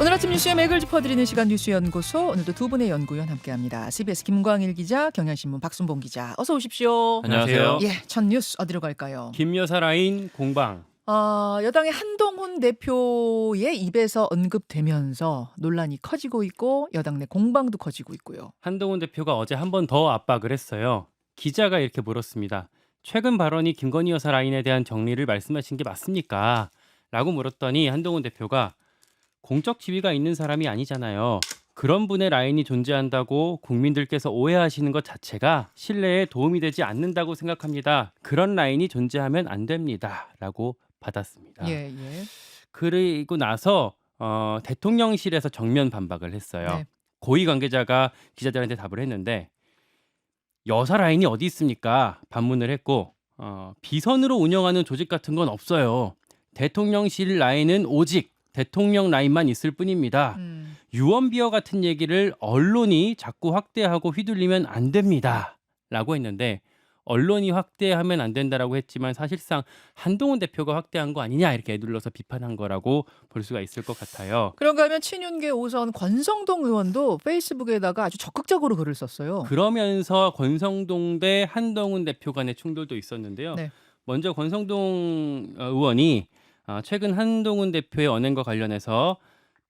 오늘 아침 뉴스의 맥을 짚어드리는 시간 뉴스연구소 오늘도 두 분의 연구위원 함께합니다. CBS 김광일 기자, 경향신문 박순봉 기자, 어서 오십시오. 안녕하세요. 예, 첫 뉴스 어디로 갈까요? 김여사 라인 공방. 어, 여당의 한동훈 대표의 입에서 언급되면서 논란이 커지고 있고 여당 내 공방도 커지고 있고요. 한동훈 대표가 어제 한 번 더 압박을 했어요. 기자가 이렇게 물었습니다. 최근 발언이 김건희 여사 라인에 대한 정리를 말씀하신 게 맞습니까? 라고 물었더니 한동훈 대표가 공적 지위가 있는 사람이 아니잖아요. 그런 분의 라인이 존재한다고 국민들께서 오해하시는 것 자체가 신뢰에 도움이 되지 않는다고 생각합니다. 그런 라인이 존재하면 안 됩니다. 라고 받았습니다. 예, 예. 그리고 나서 어, 대통령실에서 정면 반박을 했어요. 네. 고위 관계자가 기자들한테 답을 했는데 여사 라인이 어디 있습니까? 반문을 했고 어, 비선으로 운영하는 조직 같은 건 없어요. 대통령실 라인은 오직 대통령 라인만 있을 뿐입니다. 음, 유언비어 같은 얘기를 언론이 자꾸 확대하고 휘둘리면 안 됩니다. 라고 했는데 언론이 확대하면 안 된다라고 했지만 사실상 한동훈 대표가 확대한 거 아니냐 이렇게 애둘러서 비판한 거라고 볼 수가 있을 것 같아요. 그런가 하면 친윤계 오선 권성동 의원도 페이스북에다가 아주 적극적으로 글을 썼어요. 그러면서 권성동 대 한동훈 대표 간의 충돌도 있었는데요. 네. 먼저 권성동 어, 의원이 어, 최근 한동훈 대표의 언행과 관련해서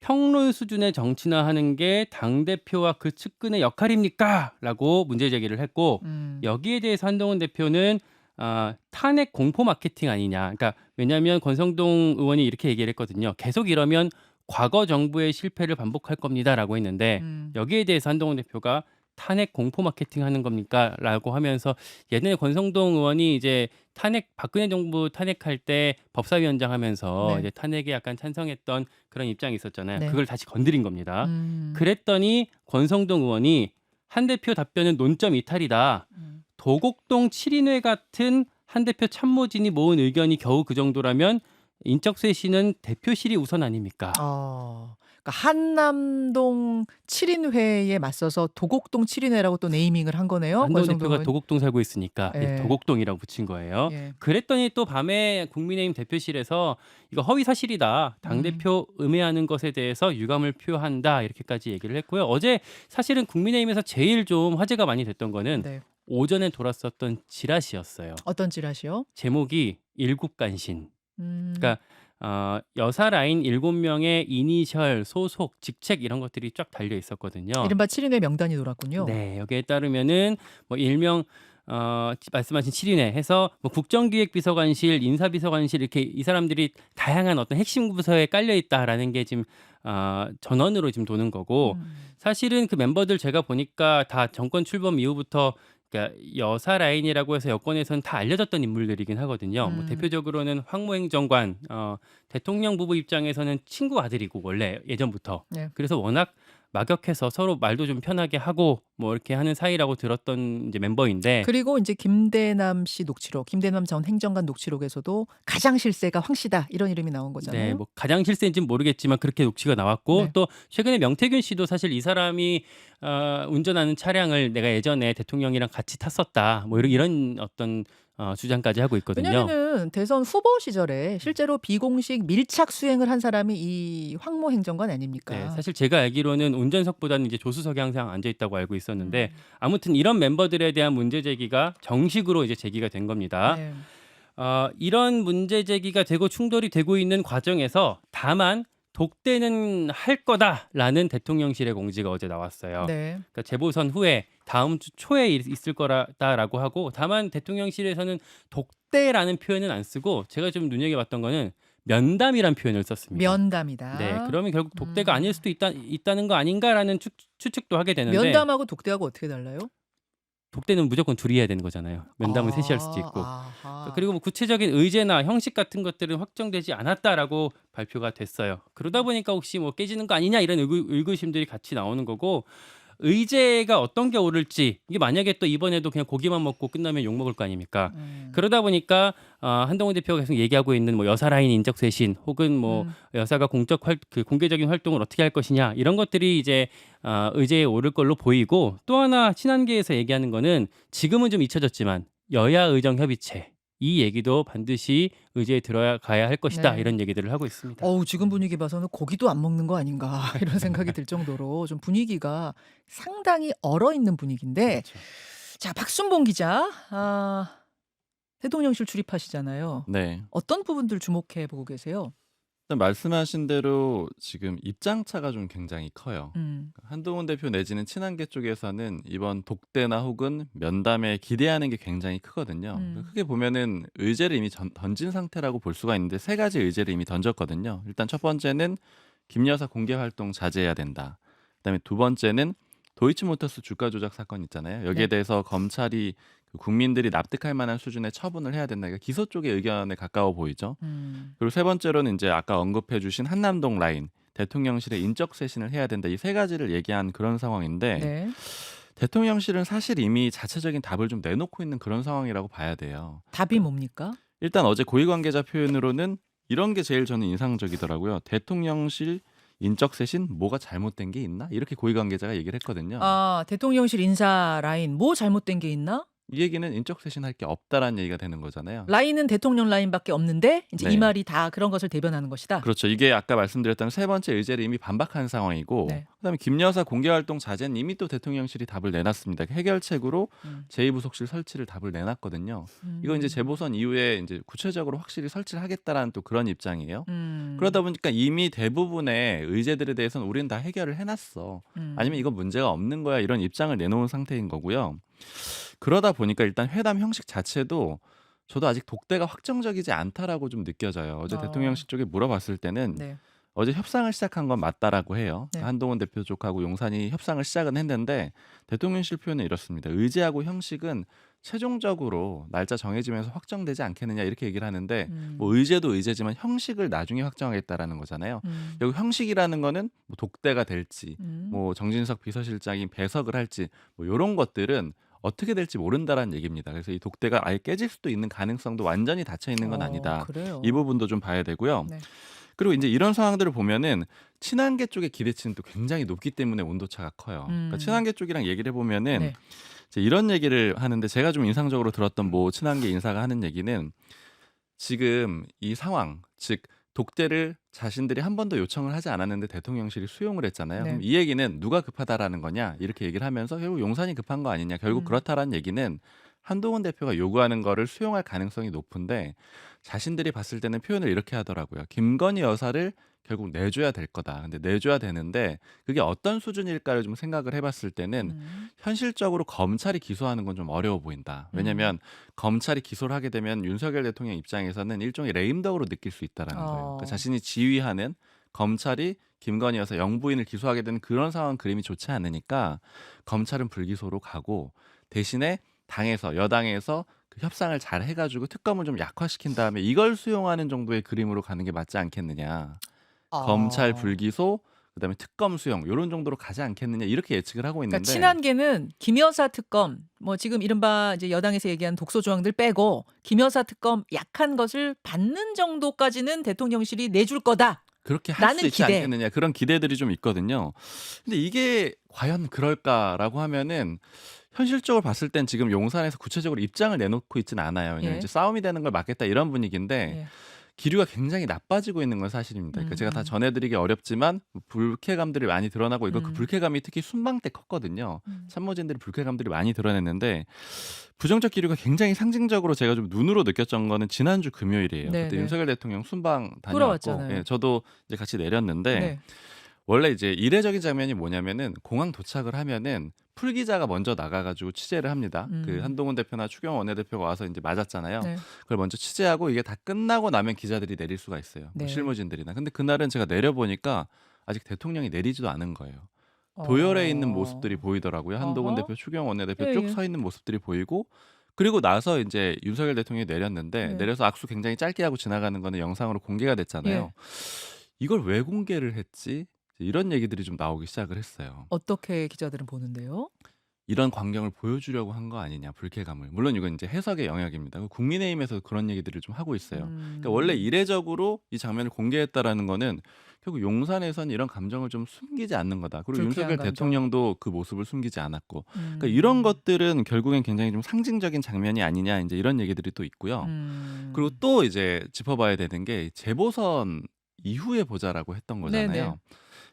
평론 수준의 정치나 하는 게 당 대표와 그 측근의 역할입니까? 라고 문제 제기를 했고 음, 여기에 대해서 한동훈 대표는 아, 탄핵 공포 마케팅 아니냐. 그러니까 왜냐하면 권성동 의원이 이렇게 얘기를 했거든요. 계속 이러면 과거 정부의 실패를 반복할 겁니다라고 했는데 음. 여기에 대해서 한동훈 대표가 탄핵 공포 마케팅 하는 겁니까?라고 하면서 예전에 권성동 의원이 이제 탄핵 박근혜 정부 탄핵할 때 법사위원장 하면서 네. 이제 탄핵에 약간 찬성했던 그런 입장이 있었잖아요. 네. 그걸 다시 건드린 겁니다. 음. 그랬더니 권성동 의원이 한 대표 답변은 논점 이탈이다. 음. 도곡동 7인회 같은 한 대표 참모진이 모은 의견이 겨우 그 정도라면 인적 쇄신은 대표실이 우선 아닙니까? 어, 그러니까 한남동 7인회에 맞서서 도곡동 7인회라고 또 네이밍을 한 거네요. 권성동 대표가. 도곡동 살고 있으니까 예. 도곡동이라고 붙인 거예요. 예. 그랬더니 또 밤에 국민의힘 대표실에서 이거 허위 사실이다. 음. 당 대표 음해하는 것에 대해서 유감을 표한다 이렇게까지 얘기를 했고요. 어제 사실은 국민의힘에서 제일 좀 화제가 많이 됐던 거는 네. 오전에 돌았었던 지라시였어요. 어떤 찌라시요? 제목이 일국간신. 음. 그러니까 어, 여사 라인 일곱 명의 이니셜, 소속, 직책 이런 것들이 쫙 달려 있었거든요. 이른바 7인회 명단이 돌았군요. 네, 여기에 따르면은 뭐 일명 어, 지- 말씀하신 7인회 해서 뭐 국정기획비서관실, 인사비서관실 이렇게 이 사람들이 다양한 어떤 핵심 부서에 깔려 있다라는 게 지금 어, 전원으로 지금 도는 거고 음. 사실은 그 멤버들 제가 보니까 다 정권 출범 이후부터 그러니까 여사 라인이라고 해서 여권에서는 다 알려졌던 인물들이긴 하거든요. 뭐 음. 대표적으로는 황모행 정관 어, 대통령 부부 입장에서는 친구 아들이고 원래 예전부터 네. 그래서 워낙 막역해서 서로 말도 좀 편하게 하고 뭐 이렇게 하는 사이라고 들었던 이제 멤버인데 그리고 이제 김대남 씨 녹취록, 김대남 전 행정관 녹취록에서도 가장 실세가 황 씨다 이런 이름이 나온 거잖아요. 네, 뭐 가장 실세인지는 모르겠지만 그렇게 녹취가 나왔고 네. 또 최근에 명태균 씨도 사실 이 사람이 어, 운전하는 차량을 내가 예전에 대통령이랑 같이 탔었다 뭐 이런 이런 어떤 어, 주장까지 하고 있거든요. 왜냐하면 대선 후보 시절에 실제로 비공식 밀착 수행을 한 사람이 이 황모 행정관 아닙니까? 네, 사실 제가 알기로는 운전석보다는 이제 조수석에 항상 앉아 있다고 알고 있었는데 음. 아무튼 이런 멤버들에 대한 문제 제기가 정식으로 이제 제기가 된 겁니다. 네. 어, 이런 문제 제기가 되고 충돌이 되고 있는 과정에서 다만 독대는 할 거다라는 대통령실의 공지가 어제 나왔어요. 네. 그러니까 재보선 후에 다음 주 초에 있- 있을 거다라고 하고 다만 대통령실에서는 독대라는 표현은 안 쓰고 제가 좀 눈여겨봤던 거는 면담이란 표현을 썼습니다. 면담이다. 네, 그러면 결국 독대가 음. 아닐 수도 있다, 있다는 거 아닌가라는 추, 추측도 하게 되는데 면담하고 독대하고 어떻게 달라요? 독대는 무조건 둘이 해야 되는 거잖아요. 면담은 셋이 할 수도 있고. 아하. 그리고 뭐 구체적인 의제나 형식 같은 것들은 확정되지 않았다라고 발표가 됐어요. 그러다 보니까 혹시 뭐 깨지는 거 아니냐 이런 의구, 의구심들이 같이 나오는 거고 의제가 어떤 게 오를지 이게 만약에 또 이번에도 그냥 고기만 먹고 끝나면 욕 먹을 거 아닙니까? 음. 그러다 보니까 어, 한동훈 대표가 계속 얘기하고 있는 뭐 여사 라인 인적 쇄신 혹은 뭐 음. 여사가 공적 활, 그 공개적인 활동을 어떻게 할 것이냐 이런 것들이 이제 어, 의제에 오를 걸로 보이고 또 하나 친한계에서 얘기하는 거는 지금은 좀 잊혀졌지만 여야 의정 협의체 이 얘기도 반드시 의제에 들어가야 할 것이다. 네. 이런 얘기들을 하고 있습니다. 어우 지금 분위기 봐서는 고기도 안 먹는 거 아닌가 이런 생각이 들 정도로 좀 분위기가 상당히 얼어 있는 분위기인데 그렇죠. 자 박순봉 기자 아, 대통령실 출입하시잖아요. 네. 어떤 부분들 주목해 보고 계세요? 일단 말씀하신 대로 지금 입장 차가 좀 굉장히 커요. 음, 한동훈 대표 내지는 친한계 쪽에서는 이번 독대나 혹은 면담에 기대하는 게 굉장히 크거든요. 음. 크게 보면은 의제를 이미 전- 던진 상태라고 볼 수가 있는데 세 가지 의제를 이미 던졌거든요. 일단 첫 번째는 김 여사 공개 활동 자제해야 된다. 그다음에 두 번째는 도이치모터스 주가 조작 사건 있잖아요. 여기에 네. 대해서 검찰이 그 국민들이 납득할 만한 수준의 처분을 해야 된다. 그러니까 기소 쪽의 의견에 가까워 보이죠. 음, 그리고 세 번째로는 이제 아까 언급해 주신 한남동 라인 대통령실의 인적 쇄신을 해야 된다. 이 세 가지를 얘기한 그런 상황인데 네. 대통령실은 사실 이미 자체적인 답을 좀 내놓고 있는 그런 상황이라고 봐야 돼요. 답이 뭡니까? 일단 어제 고위 관계자 표현으로는 이런 게 제일 저는 인상적이더라고요. 대통령실 인적 쇄신 뭐가 잘못된 게 있나? 이렇게 고위 관계자가 얘기를 했거든요. 아 대통령실 인사 라인 뭐 잘못된 게 있나? 이 얘기는 인적 쇄신할 게 없다라는 얘기가 되는 거잖아요. 라인은 대통령 라인밖에 없는데 이제 네. 이 말이 다 그런 것을 대변하는 것이다. 그렇죠. 이게 아까 말씀드렸던 세 번째 의제를 이미 반박한 상황이고, 네. 그다음에 김 여사 공개 활동 자제는 이미 또 대통령실이 답을 내놨습니다. 해결책으로 음, 제2부속실 설치를 답을 내놨거든요. 음. 이거 이제 재보선 이후에 이제 구체적으로 확실히 설치를 하겠다라는 또 그런 입장이에요. 음, 그러다 보니까 이미 대부분의 의제들에 대해서는 우리는 다 해결을 해놨어. 음. 아니면 이건 문제가 없는 거야 이런 입장을 내놓은 상태인 거고요. 그러다 보니까 일단 회담 형식 자체도 저도 아직 독대가 확정적이지 않다라고 좀 느껴져요. 어제 어. 대통령실 쪽에 물어봤을 때는 네. 어제 협상을 시작한 건 맞다라고 해요. 네. 한동훈 대표 쪽하고 용산이 협상을 시작은 했는데 대통령실 표현은 이렇습니다. 의제하고 형식은 최종적으로 날짜 정해지면서 확정되지 않겠느냐 이렇게 얘기를 하는데 음. 뭐 의제도 의제지만 형식을 나중에 확정하겠다라는 거잖아요. 음. 여기 형식이라는 거는 뭐 독대가 될지 음. 뭐 정진석 비서실장이 배석을 할지 뭐 이런 것들은 어떻게 될지 모른다라는 얘기입니다. 그래서 이 독대가 아예 깨질 수도 있는 가능성도 완전히 닫혀 있는 건 어, 아니다. 그래요. 이 부분도 좀 봐야 되고요. 네. 그리고 이제 이런 상황들을 보면은 친한계 쪽의 기대치는 또 굉장히 높기 때문에 온도차가 커요. 그러니까 음. 친한계 쪽이랑 얘기를 해보면은 네. 이제 이런 얘기를 하는데 제가 좀 인상적으로 들었던 뭐 친한계 인사가 하는 얘기는 지금 이 상황 즉 독대를 자신들이 한 번도 요청을 하지 않았는데 대통령실이 수용을 했잖아요. 네. 그럼 이 얘기는 누가 급하다라는 거냐 이렇게 얘기를 하면서 결국 용산이 급한 거 아니냐 결국 음. 그렇다라는 얘기는 한동훈 대표가 요구하는 거를 수용할 가능성이 높은데 자신들이 봤을 때는 표현을 이렇게 하더라고요. 김건희 여사를 결국 내줘야 될 거다. 근데 내줘야 되는데 그게 어떤 수준일까를 좀 생각을 해봤을 때는 음. 현실적으로 검찰이 기소하는 건 좀 어려워 보인다. 왜냐하면 검찰이 기소를 하게 되면 윤석열 대통령 입장에서는 일종의 레임덕으로 느낄 수 있다라는 거예요. 어. 그러니까 자신이 지휘하는 검찰이 김건희 여사 영부인을 기소하게 되는 그런 상황 그림이 좋지 않으니까 검찰은 불기소로 가고 대신에 당에서 여당에서 그 협상을 잘 해가지고 특검을 좀 약화시킨 다음에 이걸 수용하는 정도의 그림으로 가는 게 맞지 않겠느냐. 검찰 어. 불기소 그다음에 특검 수용 이런 정도로 가지 않겠느냐 이렇게 예측을 하고 있는데 그러니까 친한계는 김여사 특검 뭐 지금 이른바 이제 여당에서 얘기하는 독소 조항들 빼고 김여사 특검 약한 것을 받는 정도까지는 대통령실이 내줄 거다. 그렇게 할 수 있지 기대. 않겠느냐 그런 기대들이 좀 있거든요. 근데 이게 과연 그럴까라고 하면은 현실적으로 봤을 땐 지금 용산에서 구체적으로 입장을 내놓고 있지는 않아요. 왜냐면 예. 이제 싸움이 되는 걸 막겠다 이런 분위기인데 예. 기류가 굉장히 나빠지고 있는 건 사실입니다. 그러니까 음, 제가 다 음. 전해드리기 어렵지만 불쾌감들이 많이 드러나고 이거 그 음. 불쾌감이 특히 순방 때 컸거든요. 음. 참모진들이 불쾌감들이 많이 드러냈는데 부정적 기류가 굉장히 상징적으로 제가 좀 눈으로 느꼈던 거는 지난주 금요일이에요. 네, 그때 네. 윤석열 대통령 순방 다녀왔고 돌아왔잖아요. 예, 저도 이제 같이 내렸는데 네. 원래 이제 이례적인 장면이 뭐냐면은 공항 도착을 하면은 풀 기자가 먼저 나가가지고 취재를 합니다. 음. 그 한동훈 대표나 추경 원내대표가 와서 이제 맞았잖아요. 네. 그걸 먼저 취재하고 이게 다 끝나고 나면 기자들이 내릴 수가 있어요. 뭐 네. 실무진들이나. 근데 그날은 제가 내려보니까 아직 대통령이 내리지도 않은 거예요. 도열해 있는 어. 모습들이 보이더라고요. 한동훈 어허. 대표, 추경 원내대표 예, 쭉 예. 서 있는 모습들이 보이고 그리고 나서 이제 윤석열 대통령이 내렸는데 네. 내려서 악수 굉장히 짧게 하고 지나가는 거는 영상으로 공개가 됐잖아요. 예. 이걸 왜 공개를 했지? 이런 얘기들이 좀 나오기 시작을 했어요. 어떻게 기자들은 보는데요? 이런 광경을 보여주려고 한 거 아니냐 불쾌감을 물론 이건 이제 해석의 영역입니다. 국민의힘에서 그런 얘기들을 좀 하고 있어요. 그러니까 원래 음. 이례적으로 이 장면을 공개했다라는 거는 결국 용산에선 이런 감정을 좀 숨기지 않는 거다. 그리고 윤석열 감정. 대통령도 그 모습을 숨기지 않았고 그러니까 음. 이런 것들은 결국엔 굉장히 좀 상징적인 장면이 아니냐 이제 이런 얘기들이 또 있고요. 음. 그리고 또 이제 짚어봐야 되는 게 재보선 이후에 보자라고 했던 거잖아요. 네네.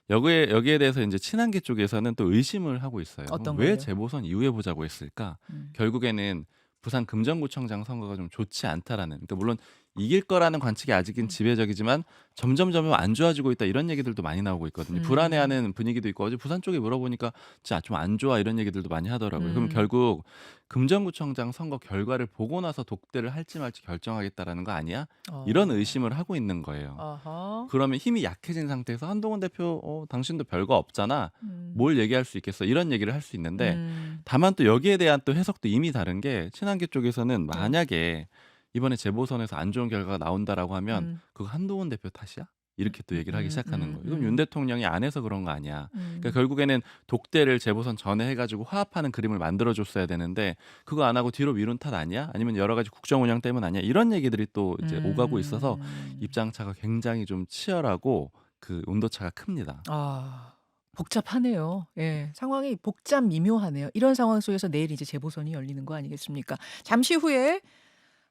여기에 여기에 대해서 이제 친한계 쪽에서는 또 의심을 하고 있어요. 어떤 왜 거요? 재보선 이후에 보자고 했을까? 음. 결국에는 부산 금정구청장 선거가 좀 좋지 않다라는. 그러니까 물론 이길 거라는 관측이 음. 아직은 지배적이지만 점점 점점 안 좋아지고 있다 이런 얘기들도 많이 나오고 있거든요. 음. 불안해하는 분위기도 있고 어제 부산 쪽에 물어보니까 진짜 좀 안 좋아 이런 얘기들도 많이 하더라고요. 그럼 음. 결국 금정구청장 선거 결과를 보고 나서 독대를 할지 말지 결정하겠다라는 거 아니야? 어. 이런 의심을 하고 있는 거예요. 아하. 그러면 힘이 약해진 상태에서 한동훈 대표 어, 당신도 별거 없잖아. 음. 뭘 얘기할 수 있겠어? 이런 얘기를 할 수 있는데 음. 다만 또 여기에 대한 또 해석도 이미 다른 게 친한계 네. 쪽에서는 만약에 이번에 재보선에서 안 좋은 결과가 나온다라고 하면 음. 그거 한동훈 대표 탓이야? 이렇게 또 얘기를 하기 음, 시작하는 음, 거예요. 이건 음. 윤 대통령이 안 해서 그런 거 아니야. 음. 그러니까 결국에는 독대를 재보선 전에 해가지고 화합하는 그림을 만들어줬어야 되는데 그거 안 하고 뒤로 미룬 탓 아니야? 아니면 여러 가지 국정 운영 때문 아니야? 이런 얘기들이 또 이제 오가고 있어서 음. 입장차가 굉장히 좀 치열하고 그 온도차가 큽니다. 아 복잡하네요. 예, 상황이 복잡 미묘하네요. 이런 상황 속에서 내일 이제 재보선이 열리는 거 아니겠습니까? 잠시 후에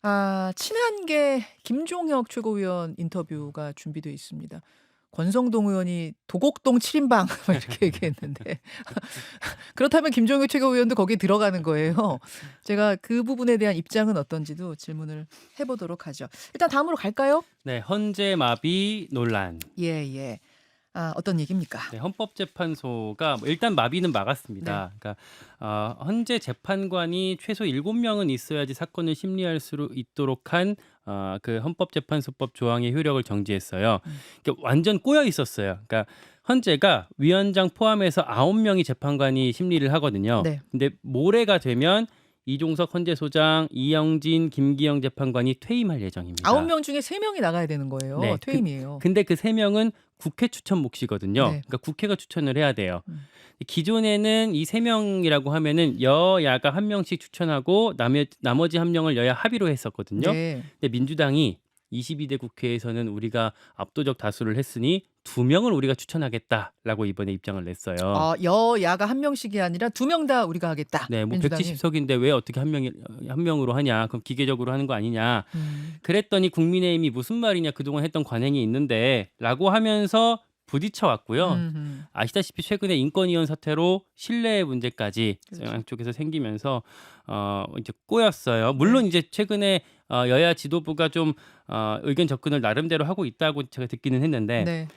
아, 친한계 김종혁 최고위원 인터뷰가 준비되어 있습니다. 권성동 의원이 도곡동 7인방 이렇게 얘기했는데 그렇다면 김종혁 최고위원도 거기에 들어가는 거예요. 제가 그 부분에 대한 입장은 어떤지도 질문을 해보도록 하죠. 일단 다음으로 갈까요? 네, 헌재 마비 논란. 예, 예. 아, 어떤 얘기입니까? 네, 헌법재판소가 뭐 일단 마비는 막았습니다. 네. 그러니까 어, 헌재 재판관이 최소 7명은 있어야지 사건을 심리할 수 있도록 한 어, 그 헌법재판소법 조항의 효력을 정지했어요. 음. 그러니까 완전 꼬여 있었어요. 그러니까 헌재가 위원장 포함해서 9명이 재판관이 심리를 하거든요. 네. 근데 모레가 되면 이종석 헌재 소장, 이영진, 김기영 재판관이 퇴임할 예정입니다. 아홉 명 중에 세 명이 나가야 되는 거예요. 네, 그- 퇴임이에요. 근데 그 세 명은 국회 추천 몫이거든요. 네. 그러니까 국회가 추천을 해야 돼요. 음. 기존에는 이 세 명이라고 하면은 여야가 한 명씩 추천하고 나머, 나머지 한 명을 여야 합의로 했었거든요. 네. 근데 민주당이 22대 국회에서는 우리가 압도적 다수를 했으니 두 명을 우리가 추천하겠다라고 이번에 입장을 냈어요. 아, 여야가 한 명씩이 아니라 두 명 다 우리가 하겠다. 네, 뭐 민주당이. 170석인데 왜 어떻게 한 명이 한 명으로 하냐? 그럼 기계적으로 하는 거 아니냐? 음. 그랬더니 국민의힘이 무슨 말이냐 그동안 했던 관행이 있는데라고 하면서 부딪혀 왔고요. 아시다시피 최근에 인권위원 사태로 신뢰 문제까지 그렇죠. 양쪽에서 생기면서 어 이제 꼬였어요. 물론 이제 최근에 어 여야 지도부가 좀 어 의견 접근을 나름대로 하고 있다고 제가 듣기는 했는데 네.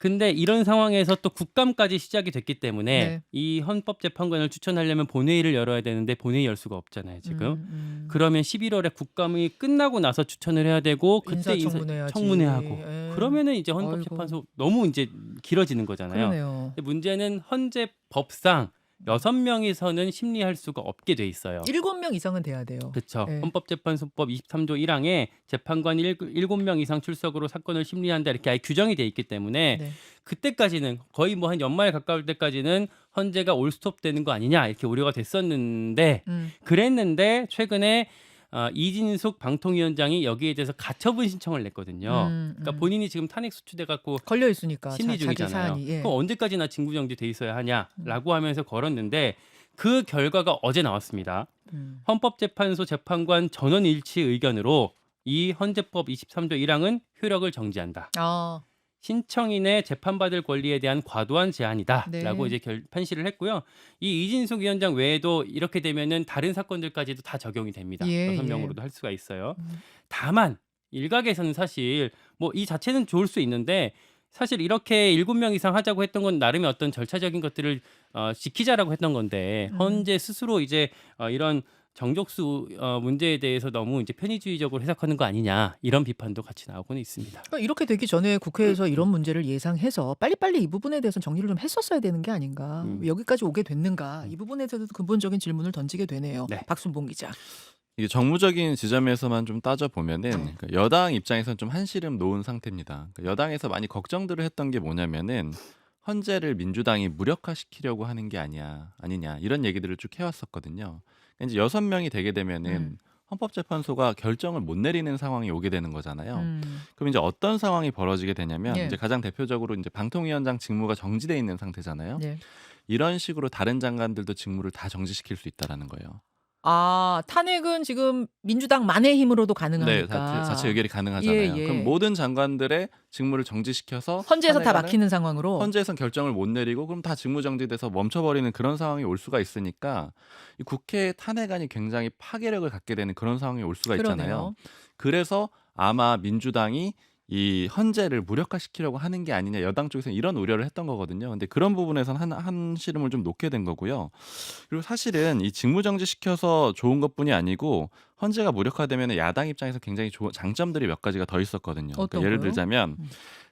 근데 이런 상황에서 또 국감까지 시작이 됐기 때문에 네. 이 헌법재판관을 추천하려면 본회의를 열어야 되는데 본회의 열 수가 없잖아요, 지금. 음, 음. 그러면 11월에 국감이 끝나고 나서 추천을 해야 되고 그때 인사 인사청문회야지. 청문회하고 예. 그러면은 이제 헌법재판소 너무 이제 길어지는 거잖아요. 그러네요. 근데 문제는 헌재 법상 여섯 명이서는 심리할 수가 없게 돼 있어요. 일곱 명 이상은 돼야 돼요. 그렇죠. 네. 헌법재판소법 23조 1항에 재판관 일, 7명 이상 출석으로 사건을 심리한다 이렇게 아예 규정이 돼 있기 때문에 네. 그때까지는 거의 뭐 한 연말 가까울 때까지는 헌재가 올스톱 되는 거 아니냐 이렇게 우려가 됐었는데 음. 그랬는데 최근에 어, 이진숙 방통위원장이 여기에 대해서 가처분 신청을 냈거든요. 음, 그러니까 음. 본인이 지금 탄핵 수출돼 갖고 걸려 있으니까 심리 자, 중이잖아요. 사안이. 예. 음. 그럼 언제까지나 징구정지 돼 있어야 하냐라고 하면서 걸었는데 그 결과가 어제 나왔습니다. 음. 헌법재판소 재판관 전원 일치 의견으로 이 헌재법 23조 1항은 효력을 정지한다. 아, 신청인의 재판받을 권리에 대한 과도한 제한이다라고 네. 이제 결, 판시를 했고요. 이 이진숙 위원장 외에도 이렇게 되면은 다른 사건들까지도 다 적용이 됩니다. 예, 여섯 예. 명으로도 할 수가 있어요. 음. 다만 일각에서는 사실 뭐 이 자체는 좋을 수 있는데 사실 이렇게 일곱 명 이상 하자고 했던 건 나름의 어떤 절차적인 것들을 어, 지키자라고 했던 건데 음. 헌재 스스로 이제 어, 이런 정족수 어, 문제에 대해서 너무 이제 편의주의적으로 해석하는 거 아니냐 이런 비판도 같이 나오고는 있습니다. 그러니까 이렇게 되기 전에 국회에서 이런 문제를 예상해서 빨리빨리 이 부분에 대해서 정리를 좀 했었어야 되는 게 아닌가. 음. 여기까지 오게 됐는가. 이 부분에 대해서도 근본적인 질문을 던지게 되네요. 네. 박순봉 기자. 이게 정무적인 지점에서만 좀 따져 보면은 그러니까 여당 입장에서는 좀 한시름 놓은 상태입니다. 그러니까 여당에서 많이 걱정들을 했던 게 뭐냐면은 헌재를 민주당이 무력화시키려고 하는 게 아니야 아니냐 이런 얘기들을 쭉 해왔었거든요. 이제 여섯 명이 되게 되면은 음. 헌법재판소가 결정을 못 내리는 상황이 오게 되는 거잖아요. 음. 그럼 이제 어떤 상황이 벌어지게 되냐면 예. 이제 가장 대표적으로 이제 방통위원장 직무가 정지돼 있는 상태잖아요. 네. 이런 식으로 다른 장관들도 직무를 다 정지시킬 수 있다라는 거예요. 아 탄핵은 지금 민주당만의 힘으로도 네, 가능하니까. 자체, 자체 의결이 가능하잖아요. 예, 예. 그럼 모든 장관들의 직무를 정지시켜서 헌재에서 다 탄핵안을 막히는 상황으로. 헌재에선 결정을 못 내리고 그럼 다 직무 정지돼서 멈춰버리는 그런 상황이 올 수가 있으니까 이 국회 탄핵안이 굉장히 파괴력을 갖게 되는 그런 상황이 올 수가 있잖아요. 그러네요. 그래서 아마 민주당이 이 헌재를 무력화시키려고 하는 게 아니냐 여당 쪽에서 이런 우려를 했던 거거든요. 근데 그런 부분에서는 한, 한 시름을 좀 놓게 된 거고요. 그리고 사실은 이 직무정지 시켜서 좋은 것뿐이 아니고 헌재가 무력화되면 야당 입장에서 굉장히 좋은 장점들이 몇 가지가 더 있었거든요. 그러니까 어떤 예를 거요? 들자면 음.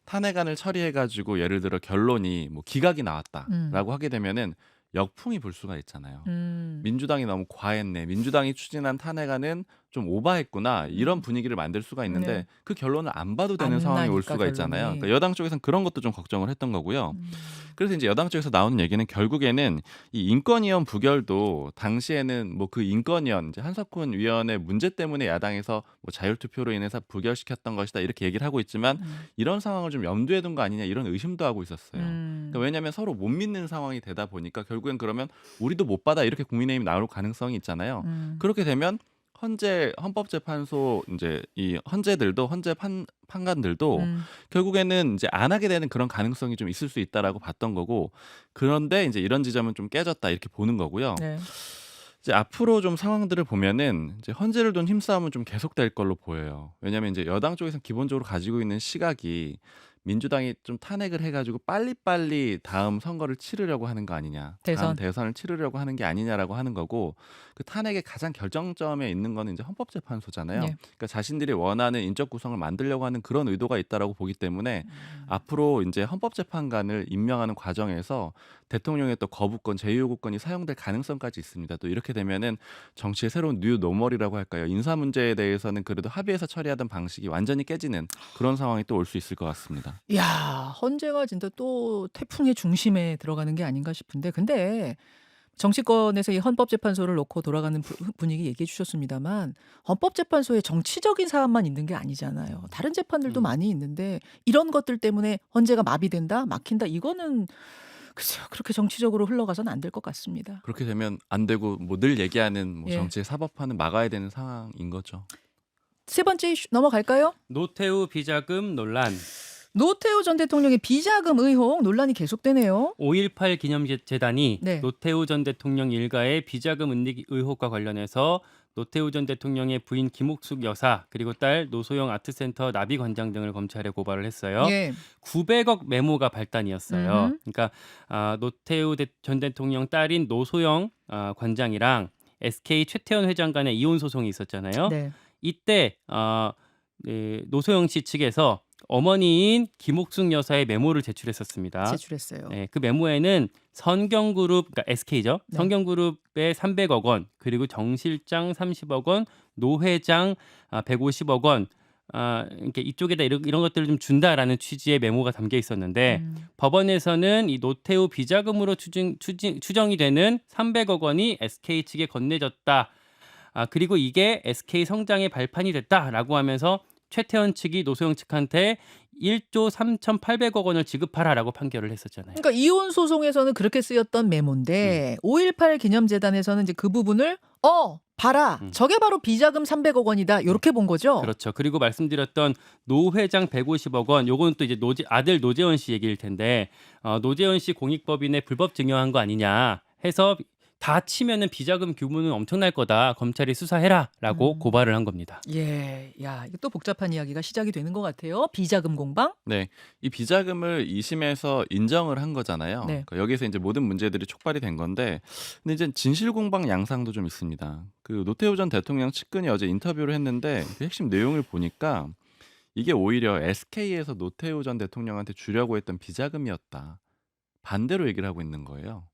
탄핵안을 처리해가지고 예를 들어 결론이 뭐 기각이 나왔다라고 하게 되면은 역풍이 불 수가 있잖아요. 음. 민주당이 너무 과했네. 민주당이 추진한 탄핵안은 좀 오바했구나. 이런 분위기를 만들 수가 있는데 음. 네. 그 결론을 안 봐도 되는 안 상황이 올 나니까, 수가 있잖아요. 결론이. 그러니까 여당 쪽에서는 그런 것도 좀 걱정을 했던 거고요. 음. 그래서 이제 여당 쪽에서 나오는 얘기는 결국에는 이 인권위원 부결도 당시에는 뭐 그 인권위원 이제 한석훈 위원의 문제 때문에 야당에서 뭐 자율투표로 인해서 부결시켰던 것이다 이렇게 얘기를 하고 있지만 음. 이런 상황을 좀 염두에 둔 거 아니냐 이런 의심도 하고 있었어요. 음. 그러니까 왜냐하면 서로 못 믿는 상황이 되다 보니까 결국엔 그러면 우리도 못 받아 이렇게 국민의힘 나올 가능성이 있잖아요. 음. 그렇게 되면 헌재 헌법재판소 이제 이 헌재들도 헌재 판 판관들도 음. 결국에는 이제 안 하게 되는 그런 가능성이 좀 있을 수 있다라고 봤던 거고 그런데 이제 이런 지점은 좀 깨졌다 이렇게 보는 거고요. 네. 이제 앞으로 좀 상황들을 보면은 이제 헌재를 둔 힘싸움은 좀 계속될 걸로 보여요. 왜냐하면 이제 여당 쪽에서 기본적으로 가지고 있는 시각이 민주당이 좀 탄핵을 해 가지고 빨리빨리 다음 선거를 치르려고 하는 거 아니냐. 대선. 다음 대선을 치르려고 하는 게 아니냐라고 하는 거고 그 탄핵의 가장 결정점에 있는 거는 이제 헌법재판소잖아요. 네. 그러니까 자신들이 원하는 인적 구성을 만들려고 하는 그런 의도가 있다라고 보기 때문에 음. 앞으로 이제 헌법재판관을 임명하는 과정에서 대통령의 또 거부권, 제휴요구권이 사용될 가능성까지 있습니다. 또 이렇게 되면은 정치의 새로운 뉴 노멀이라고 할까요? 인사 문제에 대해서는 그래도 합의해서 처리하던 방식이 완전히 깨지는 그런 상황이 또 올 수 있을 것 같습니다. 야 헌재가 진짜 또 태풍의 중심에 들어가는 게 아닌가 싶은데 근데 정치권에서 이 헌법재판소를 놓고 돌아가는 부- 분위기 얘기해 주셨습니다만 헌법재판소에 정치적인 사안만 있는 게 아니잖아요. 다른 재판들도 음. 많이 있는데 이런 것들 때문에 헌재가 마비된다, 막힌다 이거는 글쎄요 그렇게 정치적으로 흘러가서는 안 될 것 같습니다. 그렇게 되면 안 되고 뭐 늘 얘기하는 뭐 예. 정치의 사법화는 막아야 되는 상황인 거죠. 세 번째 이슈 넘어갈까요? 노태우 비자금 논란. 노태우 전 대통령의 비자금 의혹 논란이 계속되네요. 5.18 기념재단이 네. 노태우 전 대통령 일가의 비자금 은닉 의혹과 관련해서 노태우 전 대통령의 부인 김옥숙 여사 그리고 딸 노소영 아트센터 나비 관장 등을 검찰에 고발을 했어요. 예. 900억 메모가 발단이었어요. 음. 그러니까 아, 노태우 대- 전 대통령 딸인 노소영 아, 관장이랑 SK 최태원 회장 간의 이혼 소송이 있었잖아요. 네. 이때 어, 네, 노소영 씨 측에서 어머니인 김옥숙 여사의 메모를 제출했었습니다. 제출했어요. 네, 그 메모에는 성경그룹, 그러니까 SK죠. 네. 성경그룹의 300억 원, 그리고 정 실장 30억 원, 노 회장 아, 150억 원, 아, 이렇게 이쪽에다 이런, 이런 것들을 좀 준다라는 취지의 메모가 담겨 있었는데 음. 법원에서는 이 노태우 비자금으로 추정, 추정, 추정이 되는 300억 원이 SK 측에 건네졌다. 아, 그리고 이게 SK 성장의 발판이 됐다라고 하면서 최태원 측이 노소영 측한테 1조 3,800억 원을 지급하라라고 판결을 했었잖아요. 그러니까 이혼 소송에서는 그렇게 쓰였던 메모인데 5.18 기념재단에서는 이제 그 부분을 어 봐라 음. 저게 바로 비자금 300억 원이다 이렇게 본 거죠. 그렇죠. 그리고 말씀드렸던 노 회장 150억 원, 요거는 또 이제 노재, 아들 노재원 씨 얘기일 텐데 어, 노재원 씨 공익법인에 불법 증여한 거 아니냐 해서 다 치면은 비자금 규모는 엄청날 거다. 검찰이 수사해라라고 음. 고발을 한 겁니다. 예, 야 이거 또 복잡한 이야기가 시작이 되는 것 같아요. 비자금 공방. 네, 이 비자금을 2심에서 인정을 한 거잖아요. 네. 그러니까 여기서 이제 모든 문제들이 촉발이 된 건데, 근데 이제 진실 공방 양상도 좀 있습니다. 그 노태우 전 대통령 측근이 어제 인터뷰를 했는데 그 핵심 내용을 보니까 이게 오히려 SK에서 노태우 전 대통령한테 주려고 했던 비자금이었다. 반대로 얘기를 하고 있는 거예요.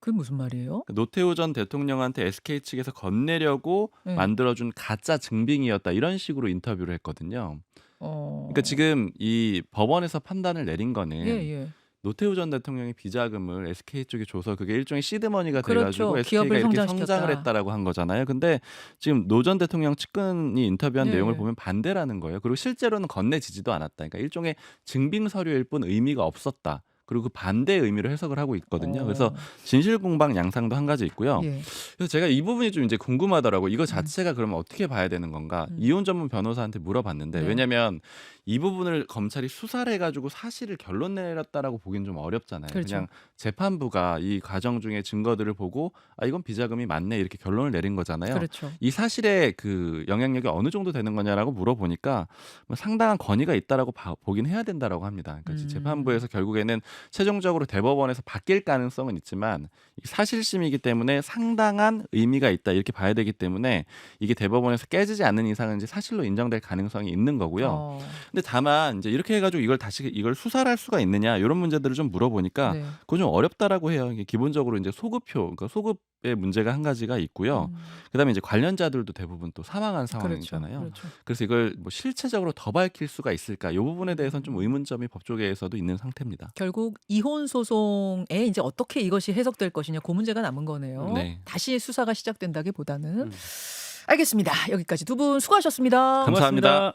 그게 무슨 말이에요? 그러니까 노태우 전 대통령한테 SK 측에서 건네려고 네. 만들어준 가짜 증빙이었다 이런 식으로 인터뷰를 했거든요. 어. 그러니까 지금 이 법원에서 판단을 내린 거는 예, 예. 노태우 전 대통령이 비자금을 SK 쪽에 줘서 그게 일종의 시드머니가 그렇죠. 돼가지고 기업을 SK가 이렇게 성장시켰다. 성장을 했다라고 한 거잖아요. 근데 지금 노 전 대통령 측근이 인터뷰한 네. 내용을 보면 반대라는 거예요. 그리고 실제로는 건네지지도 않았다. 그러니까 일종의 증빙 서류일 뿐 의미가 없었다. 그리고 그 반대의 의미로 해석을 하고 있거든요. 어. 그래서 진실 공방 양상도 한 가지 있고요. 예. 그래서 제가 이 부분이 좀 이제 궁금하더라고. 이거 자체가 그러면 어떻게 봐야 되는 건가? 음. 이혼 전문 변호사한테 물어봤는데 네. 왜냐면 이 부분을 검찰이 수사를 해가지고 사실을 결론 내렸다라고 보기는 좀 어렵잖아요. 그렇죠. 냥 재판부가 이 과정 중에 증거들을 보고 아 이건 비자금이 맞네 이렇게 결론을 내린 거잖아요. 그렇죠. 이 사실의 그 영향력이 어느 정도 되는 거냐라고 물어보니까 뭐 상당한 권위가 있다라고 봐- 보긴 해야 된다라고 합니다. 그러니까 음. 재판부에서 결국에는 최종적으로 대법원에서 바뀔 가능성은 있지만 이 사실심이기 때문에 상당한 의미가 있다 이렇게 봐야 되기 때문에 이게 대법원에서 깨지지 않는 이상은 이제 사실로 인정될 가능성이 있는 거고요. 어, 근데 다만 이제 이렇게 해가지고 이걸 다시 이걸 수사를 할 수가 있느냐 이런 문제들을 좀 물어보니까 네. 그건 좀 어렵다라고 해요. 이게 기본적으로 이제 소급표, 그러니까 소급의 문제가 한 가지가 있고요. 음, 그다음에 이제 관련자들도 대부분 또 사망한 그렇죠. 상황이잖아요. 그렇죠. 그래서 이걸 뭐 실체적으로 더 밝힐 수가 있을까? 이 부분에 대해서는 좀 의문점이 법조계에서도 있는 상태입니다. 결국 이혼 소송에 이제 어떻게 이것이 해석될 것이냐 그 문제가 남은 거네요. 네. 다시 수사가 시작된다기보다는 음. 알겠습니다. 여기까지 두 분 수고하셨습니다. 감사합니다.